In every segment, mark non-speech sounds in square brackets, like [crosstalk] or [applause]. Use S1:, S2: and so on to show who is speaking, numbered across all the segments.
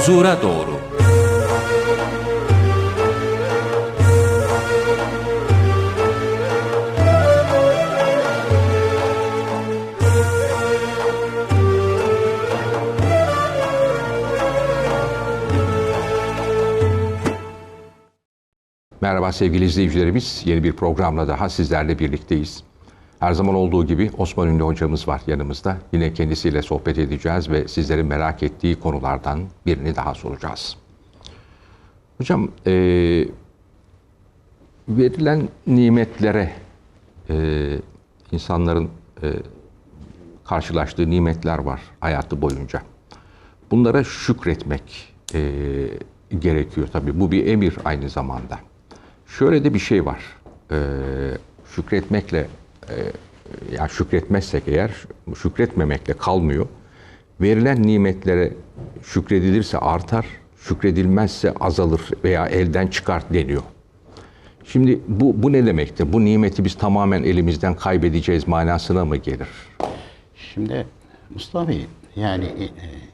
S1: huzura doğru.
S2: Merhaba sevgili izleyicilerimiz. Yeni bir programla daha sizlerle birlikteyiz. Her zaman olduğu gibi Osman Ünlü hocamız var yanımızda. Yine kendisiyle sohbet edeceğiz ve sizlerin merak ettiği konulardan birini daha soracağız. Hocam, e, verilen nimetlere e, insanların e, karşılaştığı nimetler var hayatı boyunca. Bunlara şükretmek e, gerekiyor tabii. Bu bir emir aynı zamanda. Şöyle de bir şey var. E, şükretmekle, e, yani şükretmezsek eğer, şükretmemekle kalmıyor. Verilen nimetlere şükredilirse artar, şükredilmezse azalır veya elden çıkart deniyor. Şimdi bu, bu ne demektir? Bu nimeti biz tamamen elimizden kaybedeceğiz manasına mı gelir?
S3: Şimdi Mustafa Bey, yani e, e,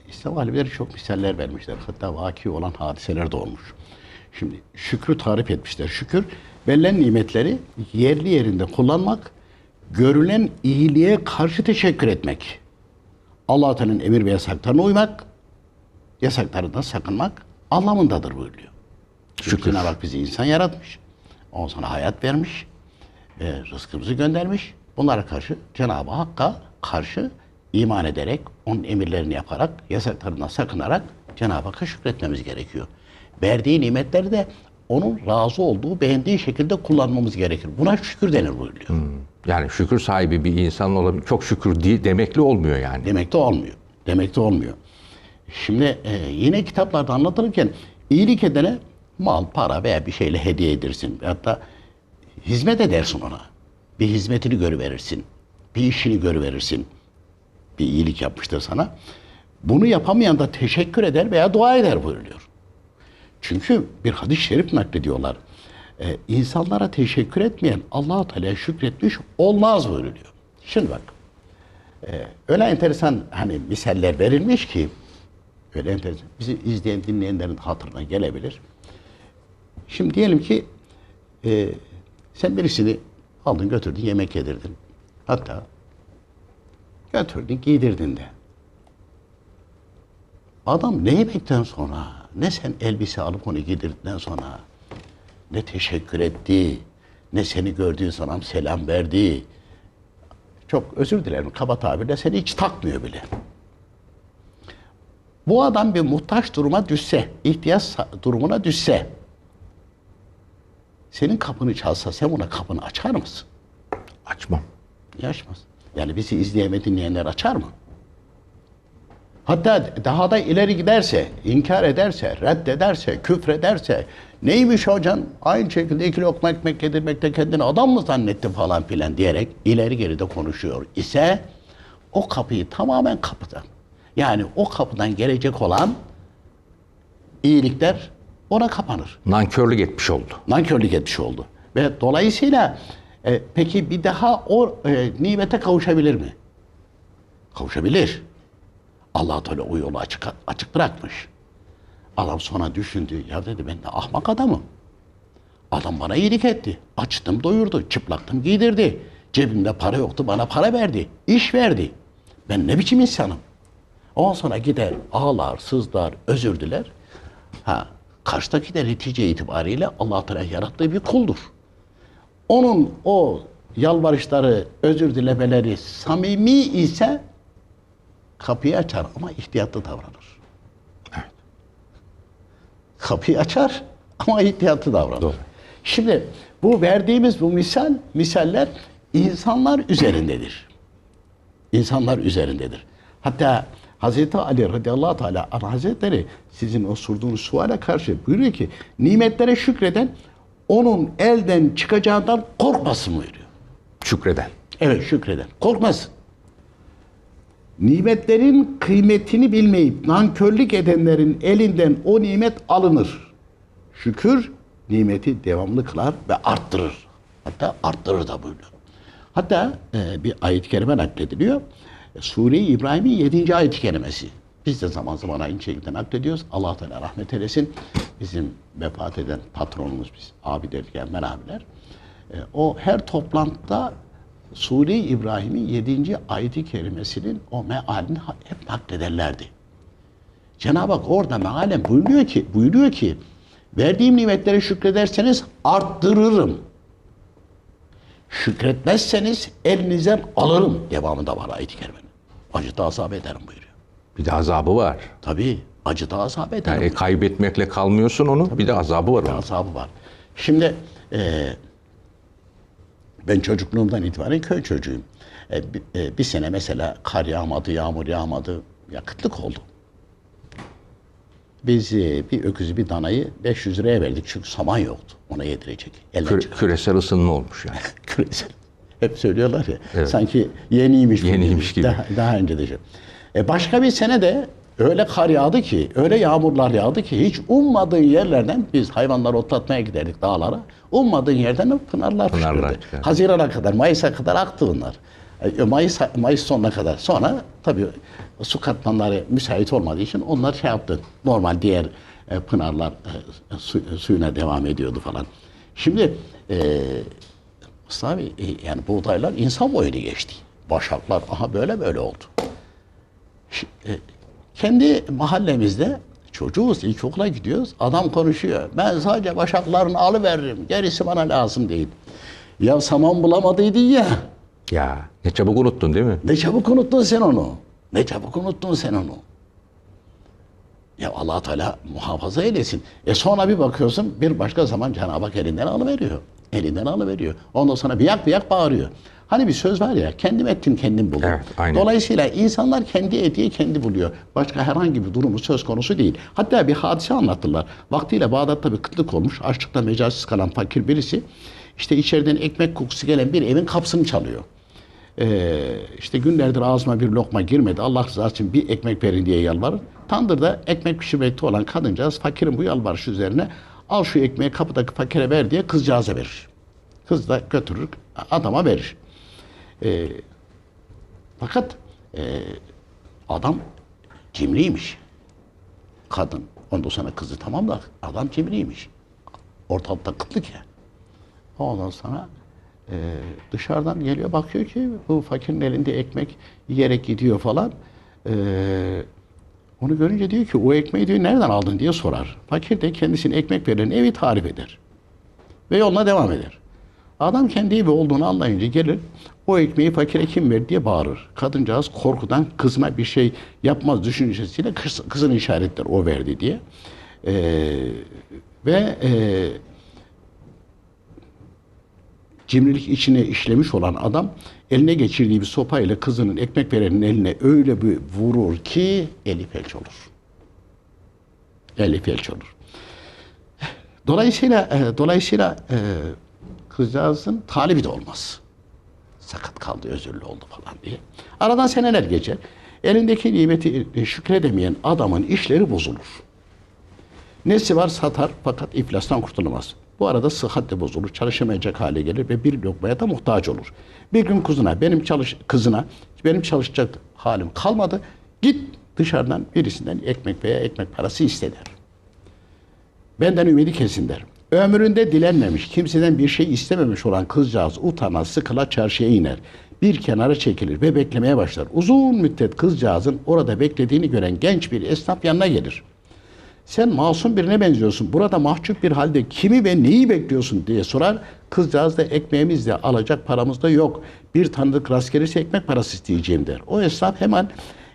S3: İslam alimleri çok misaller vermişler. Hatta vaki olan hadiseler de olmuş. Şimdi şükrü tarif etmişler. Şükür, verilen nimetleri yerli yerinde kullanmak, görülen iyiliğe karşı teşekkür etmek. allah Teala'nın emir ve yasaklarına uymak, yasaklarından sakınmak anlamındadır buyuruyor. Cenab-ı Hak bizi insan yaratmış. Ondan sonra hayat vermiş. E, rızkımızı göndermiş. Bunlara karşı Cenab-ı Hakk'a karşı iman ederek, onun emirlerini yaparak, yasaklarından sakınarak Cenab-ı Hakk'a şükretmemiz gerekiyor. Verdiği nimetleri de onun razı olduğu, beğendiği şekilde kullanmamız gerekir. Buna şükür denir buyuruyor.
S2: Yani şükür sahibi bir insan olabilir. Çok şükür değil demekli olmuyor yani.
S3: Demek de olmuyor. Demek de olmuyor. Şimdi e, yine kitaplarda anlatılırken iyilik edene mal, para veya bir şeyle hediye edersin. Hatta hizmet edersin ona. Bir hizmetini görüverirsin. Bir işini görüverirsin. Bir iyilik yapmıştır sana. Bunu yapamayan da teşekkür eder veya dua eder buyuruyor. Çünkü bir hadis-i şerif naklediyorlar. Ee, insanlara teşekkür etmeyen allah Teala şükretmiş olmaz buyuruluyor. Şimdi bak. e, öyle enteresan hani misaller verilmiş ki öyle enteresan. Bizi izleyen dinleyenlerin hatırına gelebilir. Şimdi diyelim ki e, sen birisini aldın götürdün yemek yedirdin. Hatta götürdün giydirdin de. Adam ne yemekten sonra, ne sen elbise alıp onu giydirdikten sonra, ne teşekkür etti, ne seni gördüğü zaman selam verdi. Çok özür dilerim kaba tabirle seni hiç takmıyor bile. Bu adam bir muhtaç duruma düşse, ihtiyaç durumuna düşse, senin kapını çalsa sen ona kapını açar mısın?
S2: Açmam.
S3: Niye açmaz? Yani bizi izleyen ve dinleyenler açar mı? Hatta daha da ileri giderse, inkar ederse, reddederse, küfrederse, neymiş hocam aynı şekilde iki lokma ekmek yedirmekte kendini adam mı zannetti falan filan diyerek ileri geri de konuşuyor ise o kapıyı tamamen kapıdan. Yani o kapıdan gelecek olan iyilikler ona kapanır
S2: Nankörlük etmiş oldu.
S3: nankörlük etmiş oldu. Ve dolayısıyla e, peki bir daha o e, nimete kavuşabilir mi? Kavuşabilir. Allah Teala o yolu açık, açık bırakmış. Adam sonra düşündü. Ya dedi ben de ahmak adamım. Adam bana iyilik etti. Açtım doyurdu. Çıplaktım giydirdi. Cebimde para yoktu bana para verdi. iş verdi. Ben ne biçim insanım? Ondan sonra gider ağlar, sızlar, özür diler. Ha, karşıdaki de netice itibariyle Allah Teala yarattığı bir kuldur. Onun o yalvarışları, özür dilemeleri samimi ise kapıyı açar ama ihtiyatlı davranır.
S2: Evet.
S3: Kapıyı açar ama ihtiyatlı davranır.
S2: Doğru.
S3: Şimdi bu verdiğimiz bu misal, misaller insanlar üzerindedir. İnsanlar üzerindedir. Hatta Hazreti Ali radıyallahu teala hazretleri sizin o sorduğunuz suale karşı buyuruyor ki nimetlere şükreden onun elden çıkacağından korkmasın buyuruyor.
S2: Şükreden.
S3: Evet şükreden. Korkmasın. Nimetlerin kıymetini bilmeyip nankörlük edenlerin elinden o nimet alınır. Şükür nimeti devamlı kılar ve arttırır. Hatta arttırır da buyuruyor. Hatta e, bir ayet-i kerime naklediliyor. Sure-i İbrahim'in 7. ayet-i kerimesi. Biz de zaman zaman aynı şekilde naklediyoruz. Allah Teala rahmet eylesin. Bizim vefat eden patronumuz biz. Abi dedik Enver abiler. E, o her toplantıda Sure-i İbrahim'in 7. ayeti kerimesinin o mealini hep naklederlerdi. Cenab-ı Hak orada mealen buyuruyor ki, buyuruyor ki verdiğim nimetlere şükrederseniz arttırırım. Şükretmezseniz elinizden alırım devamında var ayet-i kerimenin. Acıda azap ederim buyuruyor.
S2: Bir de azabı var.
S3: Tabii acıda azap ederim.
S2: Yani kaybetmekle kalmıyorsun onu. Bir de azabı var onun.
S3: azabı var. Şimdi e, ben çocukluğumdan itibaren köy çocuğuyum. E, bir, e, bir sene mesela kar yağmadı, yağmur yağmadı, ya kıtlık oldu. Biz e, bir öküzü, bir danayı 500 liraya verdik çünkü saman yoktu ona yedirecek. Çıkar.
S2: küresel ısınma olmuş yani. [laughs]
S3: Küresel. Hep söylüyorlar ya. Sanki yeniymiş.
S2: Yeniymiş gibi.
S3: Daha, daha önce de. şey. E başka bir sene de öyle kar yağdı ki, öyle yağmurlar yağdı ki hiç ummadığın yerlerden biz hayvanları otlatmaya giderdik dağlara. Ummadığın yerden de pınarlar,
S2: Pınarlar
S3: fışkırdı. Haziran'a kadar, Mayıs'a kadar aktı bunlar. E, Mayıs, Mayıs sonuna kadar. Sonra tabii su katmanları müsait olmadığı için onlar şey yaptı. Normal diğer e, pınarlar e, su- suyuna devam ediyordu falan. Şimdi e, Mustafa abi, e, yani buğdaylar insan boyunu geçti. Başaklar aha böyle böyle oldu. Şi- e, kendi mahallemizde çocuğuz, ilkokula gidiyoruz. Adam konuşuyor. Ben sadece başaklarını alıveririm. Gerisi bana lazım değil. Ya saman bulamadıydın ya.
S2: Ya ne çabuk unuttun değil mi?
S3: Ne çabuk unuttun sen onu. Ne çabuk unuttun sen onu. Ya allah Teala muhafaza eylesin. E sonra bir bakıyorsun bir başka zaman Cenab-ı Hak elinden alıveriyor. Elinden alıveriyor. Ondan sonra bir yak bir yak bağırıyor. Hani bir söz var ya kendim ettim kendim buldum.
S2: Evet, aynen.
S3: Dolayısıyla insanlar kendi etiği kendi buluyor. Başka herhangi bir durumu söz konusu değil. Hatta bir hadise anlatırlar. Vaktiyle Bağdat'ta bir kıtlık olmuş. Açlıkta mecalsiz kalan fakir birisi işte içeriden ekmek kokusu gelen bir evin kapısını çalıyor. Ee, işte günlerdir ağzıma bir lokma girmedi. Allah rızası için bir ekmek verin diye yalvarır. Tandırda ekmek pişirmekte olan kadıncağız fakirin bu yalvarış üzerine al şu ekmeği kapıdaki fakire ver diye kızcağıza verir. Kız da götürür adama verir. Ee, fakat e, adam cimriymiş. Kadın. Ondan sonra kızı tamam da adam cimriymiş. Ortalıkta kıtlık ya. Ondan sonra e, dışarıdan geliyor bakıyor ki bu fakirin elinde ekmek yiyerek gidiyor falan. E, onu görünce diyor ki o ekmeği diyor nereden aldın diye sorar. Fakir de kendisine ekmek veren evi tarif eder. Ve yoluna devam eder. Adam kendi evi olduğunu anlayınca gelir o ekmeği fakire kim verdi diye bağırır. Kadıncağız korkudan kızına bir şey yapmaz düşüncesiyle kız, kızını işaretler o verdi diye. E, ve e, cimrilik içine işlemiş olan adam eline geçirdiği bir sopayla kızının ekmek verenin eline öyle bir vurur ki eli felç olur. Eli felç olur. Dolayısıyla e, dolayısıyla e, kızcağızın talibi de olmaz. Sakat kaldı, özürlü oldu falan diye. Aradan seneler geçer. Elindeki nimeti e, şükredemeyen adamın işleri bozulur. Nesi var satar fakat iflastan kurtulamaz. Bu arada sıhhat de bozulur, çalışamayacak hale gelir ve bir lokmaya da muhtaç olur. Bir gün kızına, benim çalış kızına, benim çalışacak halim kalmadı. Git dışarıdan birisinden ekmek veya ekmek parası iste der. Benden ümidi kesin der. Ömründe dilenmemiş, kimseden bir şey istememiş olan kızcağız utana sıkıla çarşıya iner. Bir kenara çekilir ve beklemeye başlar. Uzun müddet kızcağızın orada beklediğini gören genç bir esnaf yanına gelir. Sen masum birine benziyorsun. Burada mahcup bir halde kimi ve neyi bekliyorsun diye sorar. Kızcağız da ekmeğimiz de alacak paramız da yok. Bir tanıdık rast gelirse ekmek parası isteyeceğim der. O esnaf hemen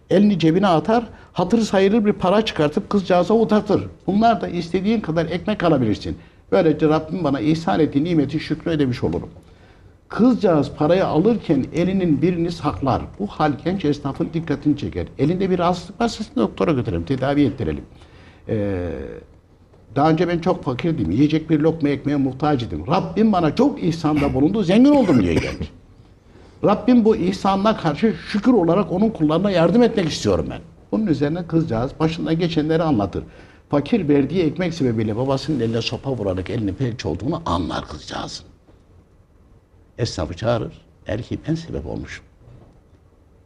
S3: elini cebine atar, hatırı sayılır bir para çıkartıp kızcağıza uzatır. Bunlar da istediğin kadar ekmek alabilirsin. Böylece Rabbim bana ihsan ettiği nimeti şükrü ödemiş olurum. Kızcağız parayı alırken elinin birini saklar. Bu hal genç esnafın dikkatini çeker. Elinde bir rahatsızlık varsa seni doktora götürelim, tedavi ettirelim. Ee, daha önce ben çok fakirdim. Yiyecek bir lokma ekmeğe muhtaç idim. Rabbim bana çok ihsanda bulundu. Zengin oldum diye geldi. Rabbim bu ihsanına karşı şükür olarak onun kullarına yardım etmek istiyorum ben. Bunun üzerine kızcağız başından geçenleri anlatır. Fakir verdiği ekmek sebebiyle babasının eline sopa vurarak elini felç olduğunu anlar kızcağızın. Esnafı çağırır. Der ki ben sebep olmuşum.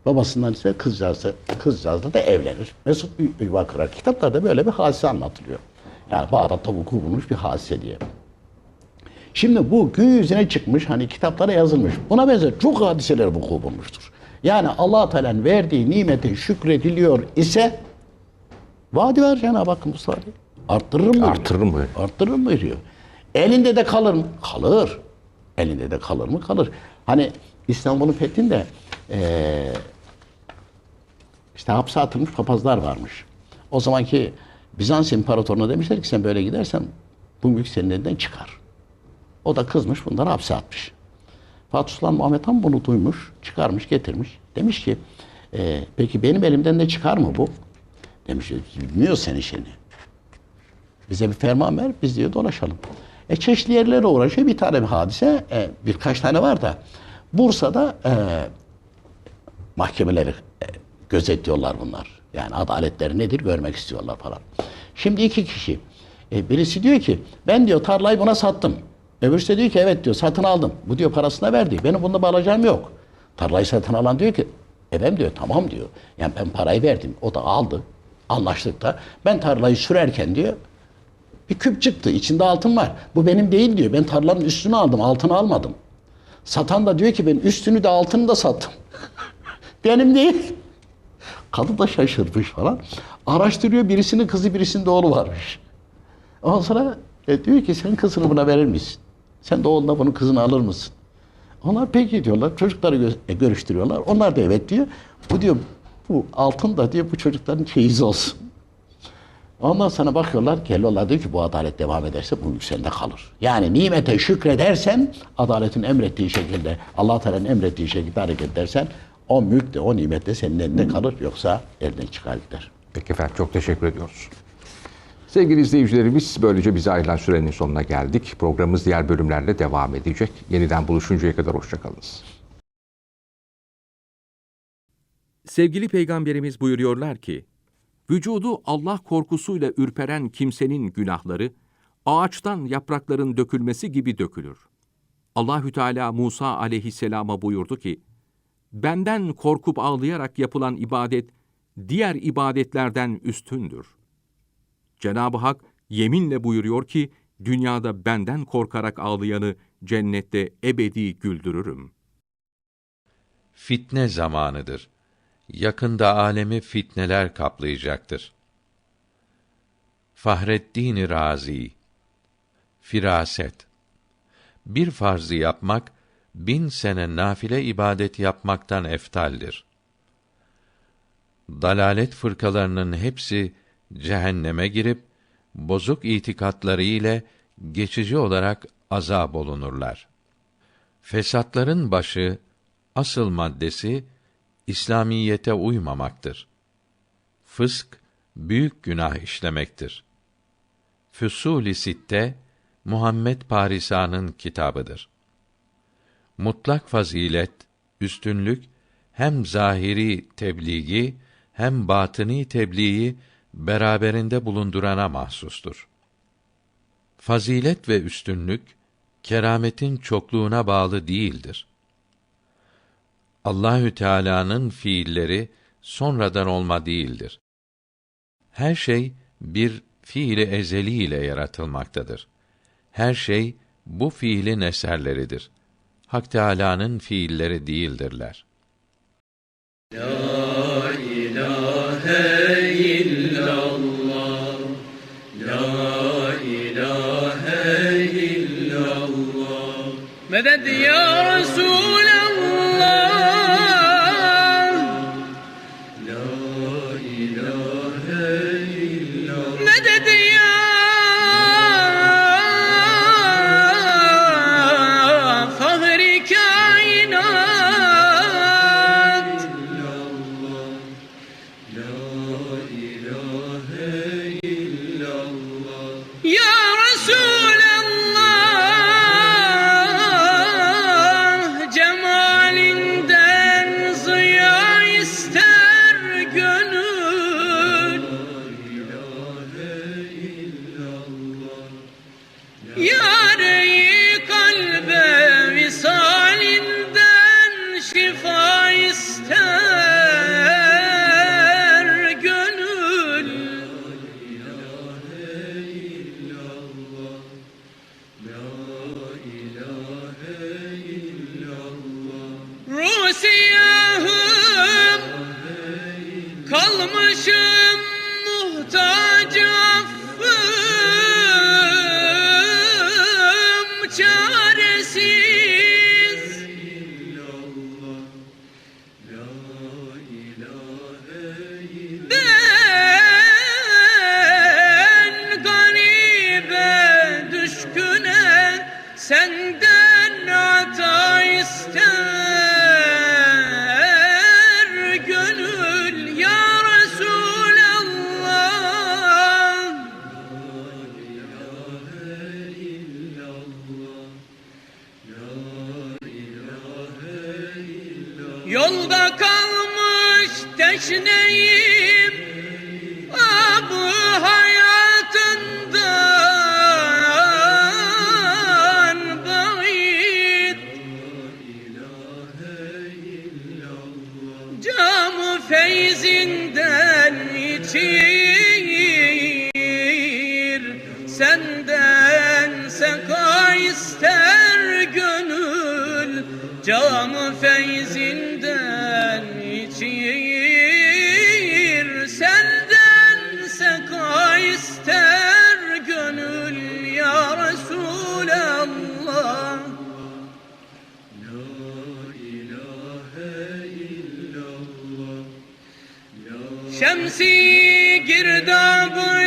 S3: Babasından ise kızcağızla, kızcağızla da evlenir. Mesut bir yuva kurar. Kitaplarda böyle bir hadise anlatılıyor. Yani Bağdat'ta vuku bulmuş bir hadise diye. Şimdi bu gün yüzüne çıkmış hani kitaplara yazılmış. Buna benzer çok hadiseler vuku bulmuştur. Yani allah Teala'nın verdiği nimete şükrediliyor ise vaadi var Cenab-ı Hakk'ın bu saati. Arttırırım buyuruyor.
S2: Artırırım buyuruyor.
S3: Arttırırım buyuruyor. Elinde de kalır mı? Kalır. Elinde de kalır mı? Kalır. Hani İstanbul'un fethinde eee işte hapse atılmış papazlar varmış. O zamanki Bizans İmparatorluğu'na demişler ki sen böyle gidersen bu mülk senin elinden çıkar. O da kızmış bunları hapse atmış. Fatih Sultan Muhammed Han bunu duymuş, çıkarmış, getirmiş. Demiş ki "Ee, peki benim elimden de çıkar mı bu? Demiş bilmiyor senin işini. Bize bir ferman ver, biz diyor dolaşalım. E çeşitli yerlere uğraşıyor. Bir tane bir hadise, e, birkaç tane var da. Bursa'da e, mahkemeleri e, gözetliyorlar bunlar. Yani adaletleri nedir görmek istiyorlar falan. Şimdi iki kişi. E, birisi diyor ki ben diyor tarlayı buna sattım. Öbürüsü de diyor ki evet diyor satın aldım. Bu diyor parasına verdi. Benim bunda bir alacağım yok. Tarlayı satın alan diyor ki efendim diyor tamam diyor. Yani ben parayı verdim. O da aldı. Anlaştık da. Ben tarlayı sürerken diyor bir küp çıktı. içinde altın var. Bu benim değil diyor. Ben tarlanın üstünü aldım. Altını almadım. Satan da diyor ki ben üstünü de altını da sattım. [laughs] benim değil. Kadın da şaşırmış falan. Araştırıyor birisinin kızı birisinin oğlu varmış. Ondan sonra e, diyor ki sen kızını buna verir misin? Sen de bunun kızını alır mısın? Onlar peki diyorlar. Çocukları gö- e, görüştürüyorlar. Onlar da evet diyor. Bu diyor bu altın da diyor bu çocukların çeyizi olsun. Ondan sonra bakıyorlar, geliyorlar diyor ki bu adalet devam ederse bu sende kalır. Yani nimete şükredersen, adaletin emrettiği şekilde, allah Teala'nın emrettiği şekilde hareket edersen, o mülk de o nimet de senin elinde kalır. Yoksa elden çıkar gider.
S2: Peki efendim çok teşekkür ediyoruz. Sevgili izleyicilerimiz böylece bize ayrılan sürenin sonuna geldik. Programımız diğer bölümlerle devam edecek. Yeniden buluşuncaya kadar hoşçakalınız.
S4: Sevgili Peygamberimiz buyuruyorlar ki, vücudu Allah korkusuyla ürperen kimsenin günahları, ağaçtan yaprakların dökülmesi gibi dökülür. Allahü Teala Musa aleyhisselama buyurdu ki, benden korkup ağlayarak yapılan ibadet, diğer ibadetlerden üstündür. Cenab-ı Hak yeminle buyuruyor ki, dünyada benden korkarak ağlayanı cennette ebedi güldürürüm.''
S1: Fitne zamanıdır. Yakında alemi fitneler kaplayacaktır. Fahreddin Razi Firaset Bir farzı yapmak, bin sene nafile ibadet yapmaktan eftaldir. Dalalet fırkalarının hepsi cehenneme girip, bozuk itikatları ile geçici olarak azab olunurlar. Fesatların başı, asıl maddesi İslamiyete uymamaktır. Fısk büyük günah işlemektir. Füsul-i Sitte Muhammed Parisa'nın kitabıdır. Mutlak fazilet, üstünlük hem zahiri tebliği hem batını tebliği beraberinde bulundurana mahsustur. Fazilet ve üstünlük kerametin çokluğuna bağlı değildir. Allahü Teala'nın fiilleri sonradan olma değildir. Her şey bir fiili ezeli ile yaratılmaktadır. Her şey bu fiilin eserleridir. Hak Teâlâ'nın fiilleri değildirler.
S5: La ilahe illallah La ilahe illallah Medet ya Resul Senden seka ister gönül Camı feyzinden içir. Senden seka ister gönül Ya Resulallah. Şemsi girdabı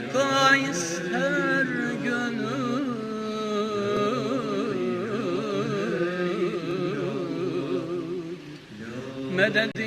S5: Lika ister gönül. Medet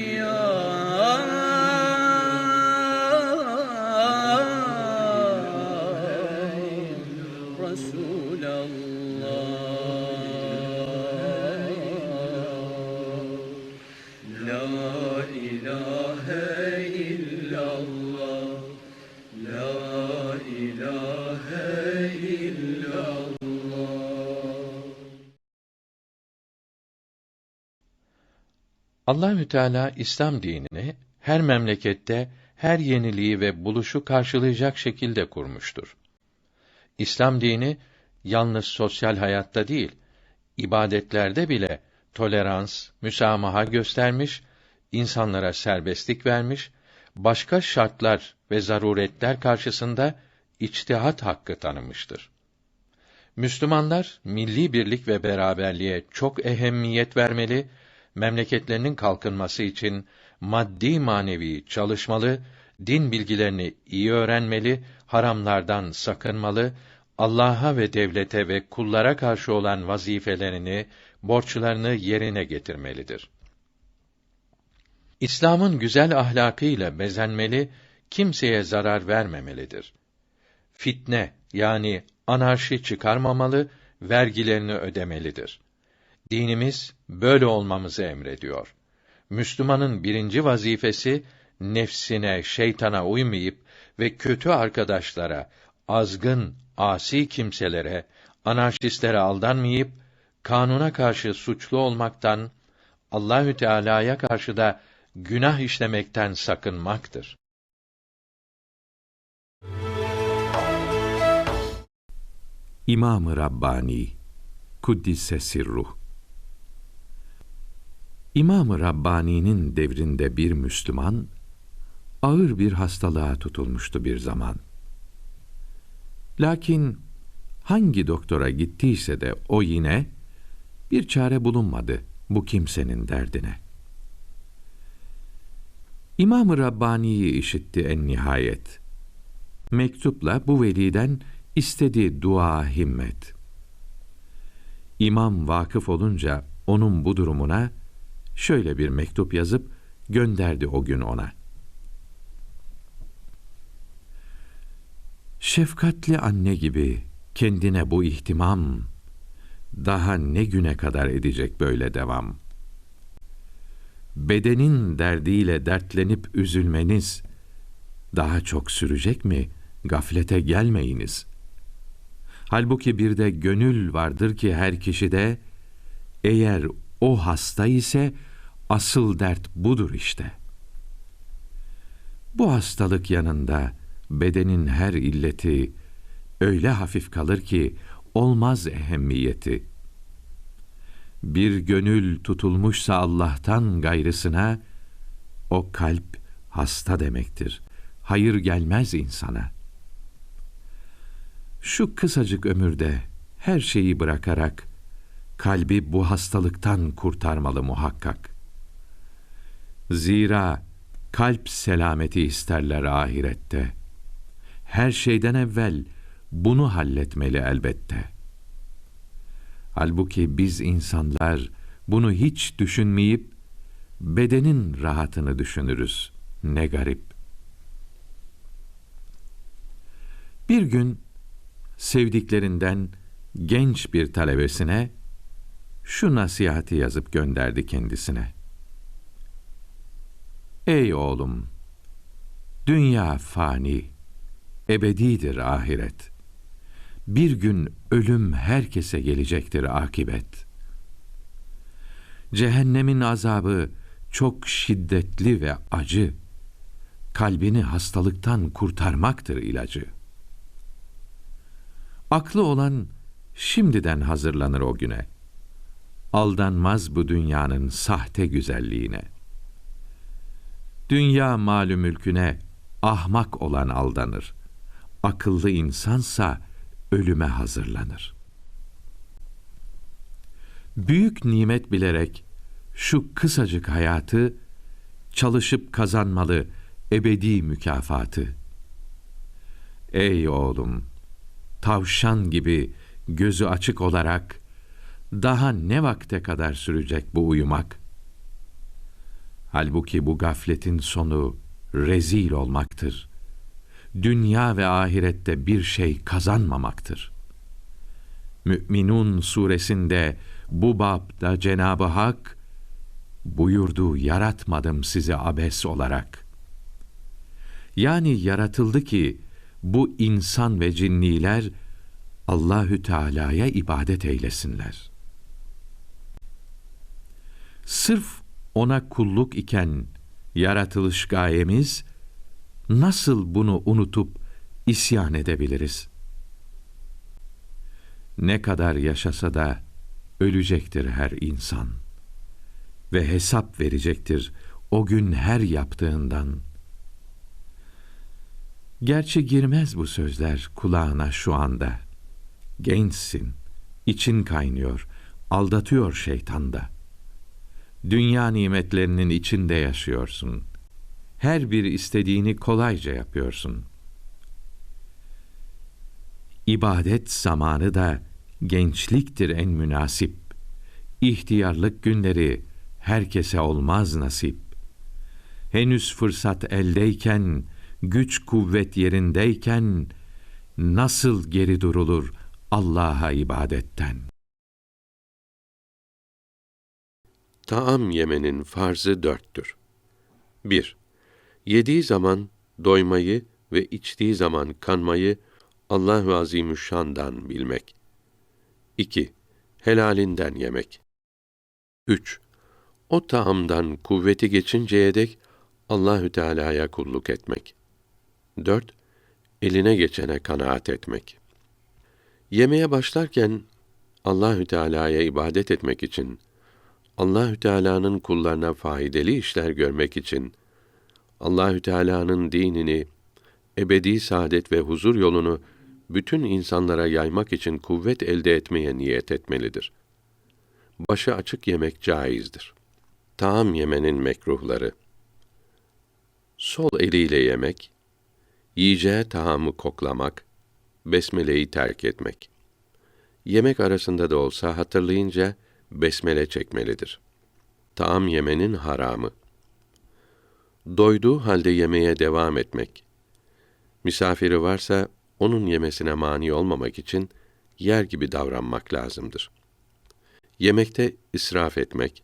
S6: Allahü Teala İslam dinini her memlekette her yeniliği ve buluşu karşılayacak şekilde kurmuştur. İslam dini yalnız sosyal hayatta değil, ibadetlerde bile tolerans, müsamaha göstermiş, insanlara serbestlik vermiş, başka şartlar ve zaruretler karşısında içtihat hakkı tanımıştır. Müslümanlar milli birlik ve beraberliğe çok ehemmiyet vermeli, memleketlerinin kalkınması için maddi manevi çalışmalı, din bilgilerini iyi öğrenmeli, haramlardan sakınmalı, Allah'a ve devlete ve kullara karşı olan vazifelerini, borçlarını yerine getirmelidir. İslam'ın güzel ahlakıyla bezenmeli, kimseye zarar vermemelidir. Fitne yani anarşi çıkarmamalı, vergilerini ödemelidir. Dinimiz böyle olmamızı emrediyor. Müslümanın birinci vazifesi nefsine, şeytana uymayıp ve kötü arkadaşlara, azgın, asi kimselere, anarşistlere aldanmayıp kanuna karşı suçlu olmaktan, Allahü Teala'ya karşı da günah işlemekten sakınmaktır.
S1: İmam-ı Rabbani Kuddise Sirruh İmam-ı Rabbani'nin devrinde bir Müslüman ağır bir hastalığa tutulmuştu bir zaman. Lakin hangi doktora gittiyse de o yine bir çare bulunmadı bu kimsenin derdine. İmam-ı Rabbani'yi işitti en nihayet. Mektupla bu veliden istedi dua himmet. İmam vakıf olunca onun bu durumuna şöyle bir mektup yazıp gönderdi o gün ona. Şefkatli anne gibi kendine bu ihtimam daha ne güne kadar edecek böyle devam? Bedenin derdiyle dertlenip üzülmeniz daha çok sürecek mi? Gaflete gelmeyiniz. Halbuki bir de gönül vardır ki her kişide eğer o hasta ise asıl dert budur işte. Bu hastalık yanında bedenin her illeti öyle hafif kalır ki olmaz ehemmiyeti. Bir gönül tutulmuşsa Allah'tan gayrısına o kalp hasta demektir. Hayır gelmez insana. Şu kısacık ömürde her şeyi bırakarak kalbi bu hastalıktan kurtarmalı muhakkak. Zira kalp selameti isterler ahirette. Her şeyden evvel bunu halletmeli elbette. Halbuki biz insanlar bunu hiç düşünmeyip bedenin rahatını düşünürüz. Ne garip. Bir gün sevdiklerinden genç bir talebesine şu nasihati yazıp gönderdi kendisine. Ey oğlum, dünya fani, ebedidir ahiret. Bir gün ölüm herkese gelecektir akibet. Cehennemin azabı çok şiddetli ve acı. Kalbini hastalıktan kurtarmaktır ilacı. Aklı olan şimdiden hazırlanır o güne. Aldanmaz bu dünyanın sahte güzelliğine. Dünya malü mülküne ahmak olan aldanır. Akıllı insansa ölüme hazırlanır. Büyük nimet bilerek şu kısacık hayatı çalışıp kazanmalı ebedi mükafatı. Ey oğlum, tavşan gibi gözü açık olarak daha ne vakte kadar sürecek bu uyumak? Halbuki bu gafletin sonu rezil olmaktır. Dünya ve ahirette bir şey kazanmamaktır. Mü'minun suresinde bu babda Cenabı Hak buyurdu yaratmadım sizi abes olarak. Yani yaratıldı ki bu insan ve cinniler Allahü Teala'ya ibadet eylesinler. Sırf ona kulluk iken yaratılış gayemiz nasıl bunu unutup isyan edebiliriz? Ne kadar yaşasa da ölecektir her insan ve hesap verecektir o gün her yaptığından. Gerçi girmez bu sözler kulağına şu anda. Gençsin, için kaynıyor, aldatıyor şeytan da. Dünya nimetlerinin içinde yaşıyorsun. Her bir istediğini kolayca yapıyorsun. İbadet zamanı da gençliktir en münasip. İhtiyarlık günleri herkese olmaz nasip. Henüz fırsat eldeyken, güç kuvvet yerindeyken nasıl geri durulur Allah'a ibadetten?
S7: Taam yemenin farzı dörttür. 1. Yediği zaman doymayı ve içtiği zaman kanmayı Allahu Azimüşşan'dan bilmek. 2. Helalinden yemek. 3. O taamdan kuvveti geçinceye dek Allahü Teala'ya kulluk etmek. 4. Eline geçene kanaat etmek. Yemeye başlarken Allahü Teala'ya ibadet etmek için Allahü Teala'nın kullarına faydalı işler görmek için Allahü Teala'nın dinini, ebedi saadet ve huzur yolunu bütün insanlara yaymak için kuvvet elde etmeye niyet etmelidir. Başı açık yemek caizdir. Taam yemenin mekruhları. Sol eliyle yemek, yiyeceği taamı koklamak, besmeleyi terk etmek. Yemek arasında da olsa hatırlayınca besmele çekmelidir. Taam yemenin haramı. Doyduğu halde yemeye devam etmek. Misafiri varsa onun yemesine mani olmamak için yer gibi davranmak lazımdır. Yemekte israf etmek.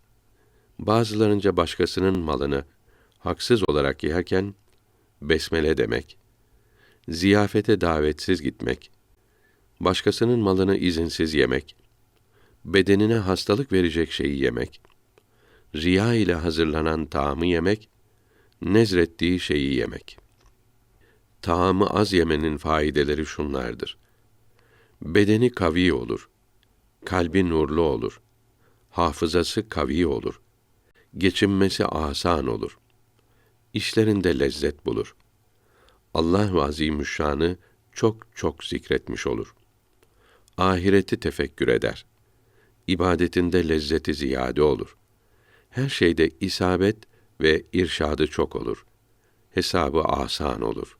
S7: Bazılarınca başkasının malını haksız olarak yerken besmele demek. Ziyafete davetsiz gitmek. Başkasının malını izinsiz yemek bedenine hastalık verecek şeyi yemek, riya ile hazırlanan taamı yemek, nezrettiği şeyi yemek. Taamı az yemenin faydeleri şunlardır. Bedeni kavi olur, kalbi nurlu olur, hafızası kavi olur, geçinmesi asan olur, işlerinde lezzet bulur. Allah Azimüşşan'ı çok çok zikretmiş olur. Ahireti tefekkür eder ibadetinde lezzeti ziyade olur. Her şeyde isabet ve irşadı çok olur. Hesabı asan olur.